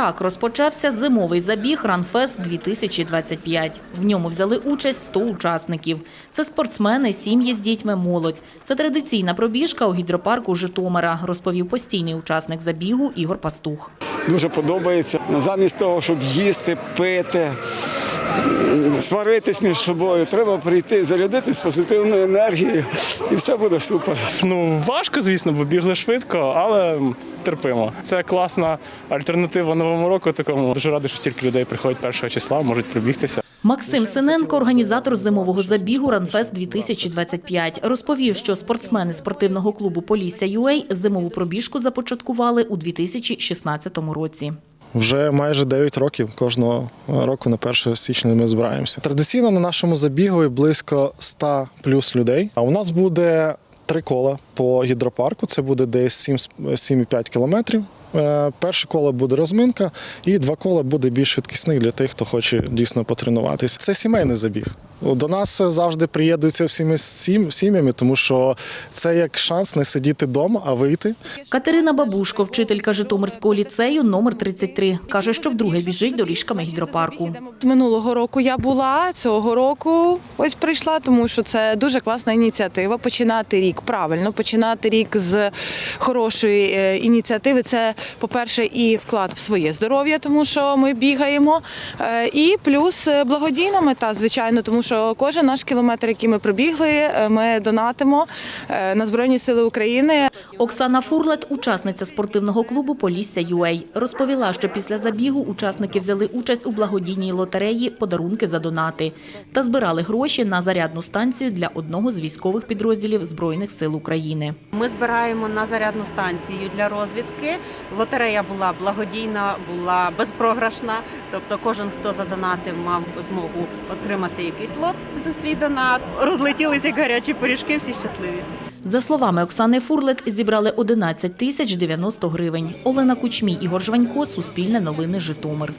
Так розпочався зимовий забіг «Ранфест 2025. В ньому взяли участь 100 учасників. Це спортсмени, сім'ї з дітьми, молодь. Це традиційна пробіжка у гідропарку Житомира, розповів постійний учасник забігу Ігор Пастух. дуже подобається. Замість того, щоб їсти, пити, сваритись між собою, треба прийти, зарядитись позитивною енергією, і все буде супер. Ну важко, звісно, бо бігли швидко, але терпимо. Це класна альтернатива новому року. Такому дуже радий, що стільки людей приходять першого числа, можуть пробігтися. Максим Синенко, організатор зимового забігу «Ранфест 2025, розповів, що спортсмени спортивного клубу Полісся ЮЕЙ зимову пробіжку започаткували у 2016 році. Вже майже 9 років кожного року на 1 січня ми збираємося. Традиційно на нашому забігу близько 100 плюс людей. А у нас буде три кола по гідропарку. Це буде десь 7 7,5 кілометрів. Е, Перше коло буде розминка, і два кола буде більш швидкісних для тих, хто хоче дійсно потренуватися. Це сімейний забіг. До нас завжди приєднуються всіми сім- сім'ями, тому що це як шанс не сидіти вдома, а вийти. Катерина Бабушко, вчителька Житомирського ліцею номер 33, каже, що вдруге біжить доріжками гідропарку. Минулого року я була, цього року ось прийшла, тому що це дуже класна ініціатива. Починати рік правильно, починати рік з хорошої е, ініціативи. Це, по-перше, і вклад в своє здоров'я, тому що ми бігаємо. е, І плюс е, благодійна мета, звичайно, тому що кожен наш кілометр, який ми пробігли, е, ми донатимо на Збройні Сили України. Оксана Фурлет, учасниця спортивного клубу Полісся ЮЕЙ, розповіла, що після забігу учасники взяли участь у благодійній лотереї «Подарунки за донати» та збирали гроші на зарядну станцію для одного з військових підрозділів Збройних сил України. Ми збираємо на зарядну станцію для розвідки. Лотерея була благодійна, була безпрограшна. Тобто, кожен, хто задонатив, мав змогу отримати якийсь лот за свій донат. Розлетілися гарячі пиріжки, всі щасливі. За словами Оксани Фурлет, зібрали 11 тисяч 90 гривень. Олена Кучмій, Ігор Жванько, Суспільне новини, Житомир.